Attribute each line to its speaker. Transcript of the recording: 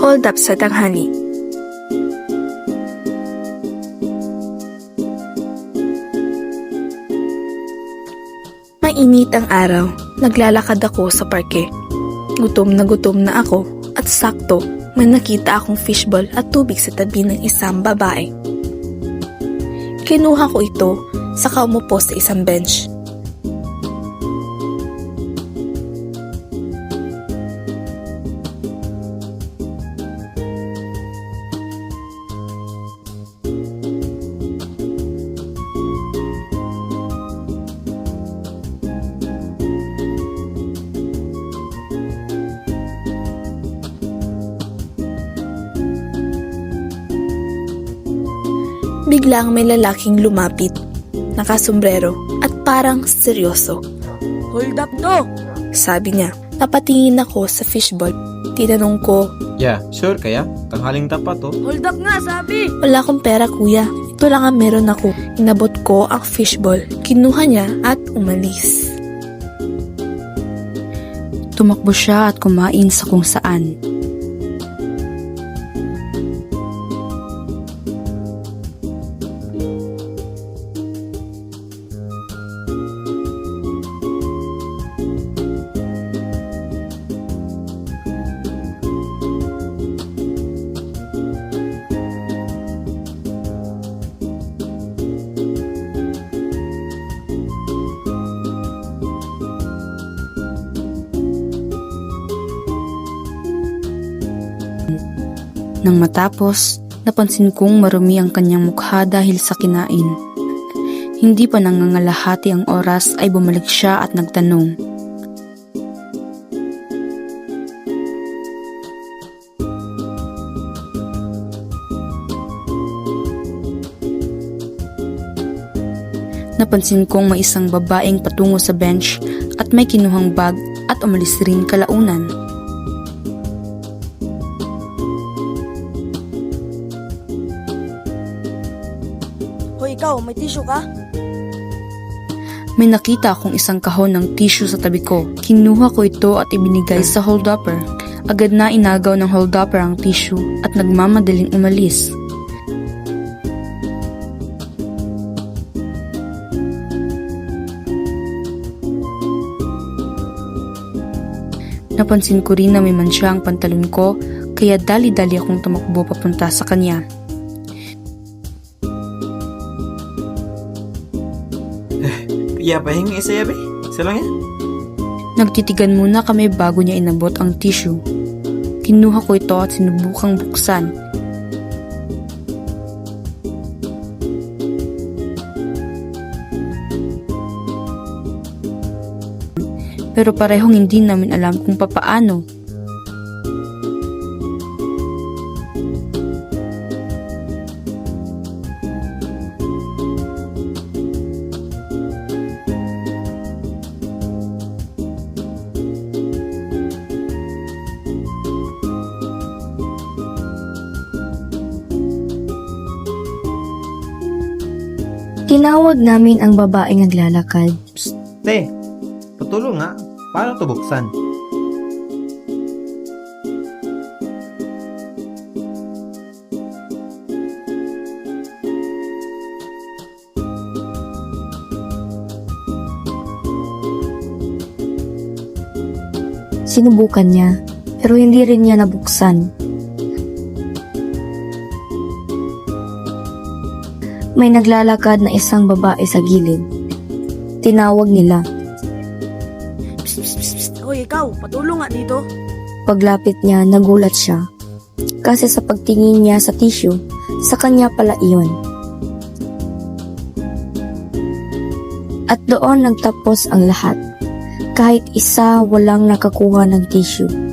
Speaker 1: Hold up sa tanghali. Mainit ang araw. Naglalakad ako sa parke. Gutom na gutom na ako at sakto may nakita akong fishball at tubig sa tabi ng isang babae. Kinuha ko ito saka umupo sa isang bench. Biglang may lalaking lumapit, nakasombrero at parang seryoso.
Speaker 2: Hold up to!
Speaker 1: Sabi niya, napatingin ako sa fishball. Tinanong ko,
Speaker 3: Yeah, sure kaya? Tanghaling tapat oh.
Speaker 2: Hold up nga, sabi!
Speaker 1: wala akong pera kuya. Ito lang ang meron ako. Inabot ko ang fishball. Kinuha niya at umalis.
Speaker 4: Tumakbo siya at kumain sa kung saan. Nang matapos, napansin kong marumi ang kanyang mukha dahil sa kinain. Hindi pa nangangalahati ang oras ay bumalik siya at nagtanong. Napansin kong may isang babaeng patungo sa bench at may kinuhang bag at umalis rin kalaunan.
Speaker 2: Ikaw, may tissue ka?
Speaker 4: May nakita akong isang kahon ng tissue sa tabi ko. Kinuha ko ito at ibinigay sa holdupper. Agad na inagaw ng holdupper ang tissue at nagmamadaling umalis. Napansin ko rin na may mansya ang pantalon ko kaya dali-dali akong tumakbo papunta sa kanya.
Speaker 3: Yeah, pahingi isa yabe. Isa lang yan.
Speaker 4: Nagtitigan muna kami bago niya inabot ang tissue. Kinuha ko ito at sinubukang buksan. Pero parehong hindi namin alam kung papaano.
Speaker 5: Tinawag namin ang babaeng naglalakad.
Speaker 3: Te, patulong nga. Paano to buksan?
Speaker 5: Sinubukan niya, pero hindi rin niya nabuksan. May naglalakad na isang babae sa gilid. Tinawag nila.
Speaker 2: Psst, psst, psst, psst. Hoy, ikaw, patulong nga dito.
Speaker 5: Paglapit niya, nagulat siya. Kasi sa pagtingin niya sa tissue, sa kanya pala iyon. At doon nagtapos ang lahat. Kahit isa walang nakakuha ng tissue.